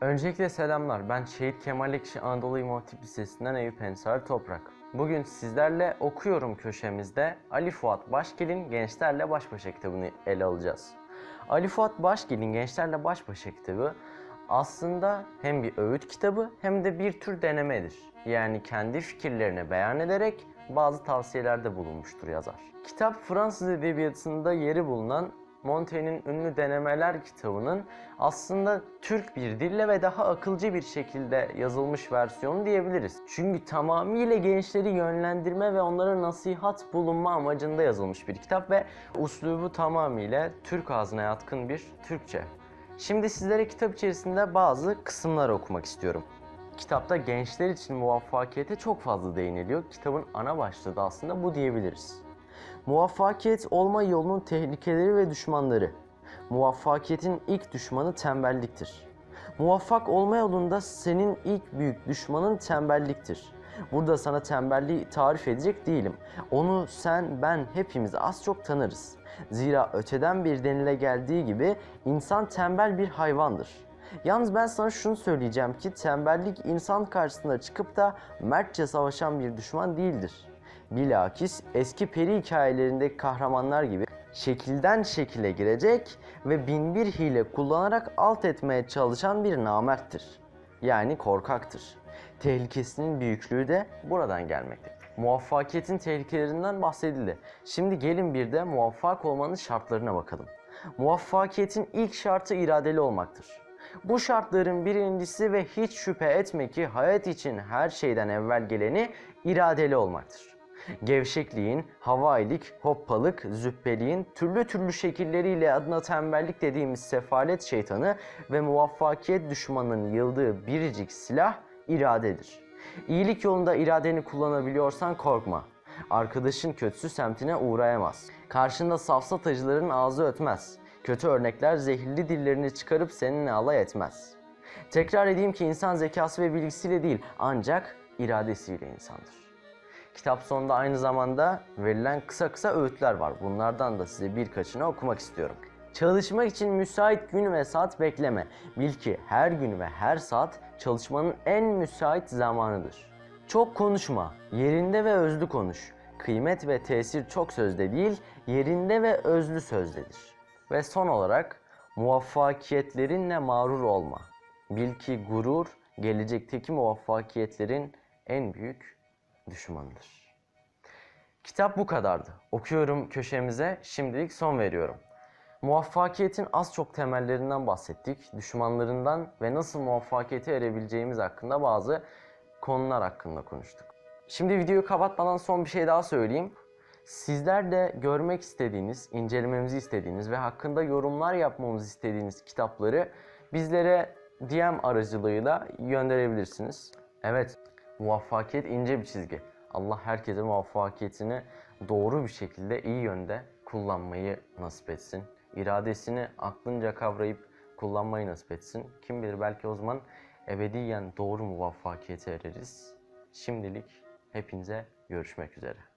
Öncelikle selamlar. Ben Şehit Kemal Ekşi Anadolu İmam Hatip Lisesi'nden Eyüp Ensar Toprak. Bugün sizlerle okuyorum köşemizde Ali Fuat Başgel'in Gençlerle Baş Başa kitabını ele alacağız. Ali Fuat Başgel'in Gençlerle Baş Başa kitabı aslında hem bir öğüt kitabı hem de bir tür denemedir. Yani kendi fikirlerini beyan ederek bazı tavsiyelerde bulunmuştur yazar. Kitap Fransız edebiyatında yeri bulunan Montaigne'in ünlü Denemeler kitabının aslında Türk bir dille ve daha akılcı bir şekilde yazılmış versiyonu diyebiliriz. Çünkü tamamıyla gençleri yönlendirme ve onlara nasihat bulunma amacında yazılmış bir kitap ve uslubu tamamıyla Türk ağzına yatkın bir Türkçe. Şimdi sizlere kitap içerisinde bazı kısımlar okumak istiyorum. Kitapta gençler için muvaffakiyete çok fazla değiniliyor. Kitabın ana başlığı da aslında bu diyebiliriz. Muvaffakiyet olma yolunun tehlikeleri ve düşmanları. Muvaffakiyetin ilk düşmanı tembelliktir. Muvaffak olma yolunda senin ilk büyük düşmanın tembelliktir. Burada sana tembelliği tarif edecek değilim. Onu sen, ben hepimiz az çok tanırız. Zira öteden bir denile geldiği gibi insan tembel bir hayvandır. Yalnız ben sana şunu söyleyeceğim ki tembellik insan karşısına çıkıp da mertçe savaşan bir düşman değildir. Bilakis eski peri hikayelerindeki kahramanlar gibi şekilden şekile girecek ve binbir hile kullanarak alt etmeye çalışan bir namerttir. Yani korkaktır. Tehlikesinin büyüklüğü de buradan gelmektedir. Muvaffakiyetin tehlikelerinden bahsedildi. Şimdi gelin bir de muvaffak olmanın şartlarına bakalım. Muvaffakiyetin ilk şartı iradeli olmaktır. Bu şartların birincisi ve hiç şüphe etme ki hayat için her şeyden evvel geleni iradeli olmaktır. Gevşekliğin, havailik, hoppalık, züppeliğin türlü türlü şekilleriyle adına tembellik dediğimiz sefalet şeytanı ve muvaffakiyet düşmanının yıldığı biricik silah iradedir. İyilik yolunda iradeni kullanabiliyorsan korkma. Arkadaşın kötüsü semtine uğrayamaz. Karşında safsatacıların ağzı ötmez. Kötü örnekler zehirli dillerini çıkarıp seninle alay etmez. Tekrar edeyim ki insan zekası ve bilgisiyle değil ancak iradesiyle insandır. Kitap sonunda aynı zamanda verilen kısa kısa öğütler var. Bunlardan da size birkaçını okumak istiyorum. Çalışmak için müsait gün ve saat bekleme. Bil ki her gün ve her saat çalışmanın en müsait zamanıdır. Çok konuşma, yerinde ve özlü konuş. Kıymet ve tesir çok sözde değil, yerinde ve özlü sözdedir. Ve son olarak muvaffakiyetlerinle mağrur olma. Bil ki gurur gelecekteki muvaffakiyetlerin en büyük düşmanıdır. Kitap bu kadardı. Okuyorum köşemize, şimdilik son veriyorum. Muvaffakiyetin az çok temellerinden bahsettik, düşmanlarından ve nasıl muvaffakiyete erebileceğimiz hakkında bazı konular hakkında konuştuk. Şimdi videoyu kapatmadan son bir şey daha söyleyeyim. Sizler de görmek istediğiniz, incelememizi istediğiniz ve hakkında yorumlar yapmamızı istediğiniz kitapları bizlere DM aracılığıyla gönderebilirsiniz. Evet, muvaffakiyet ince bir çizgi. Allah herkese muvaffakiyetini doğru bir şekilde iyi yönde kullanmayı nasip etsin. İradesini aklınca kavrayıp kullanmayı nasip etsin. Kim bilir belki o zaman ebediyen doğru muvaffakiyete ereriz. Şimdilik hepinize görüşmek üzere.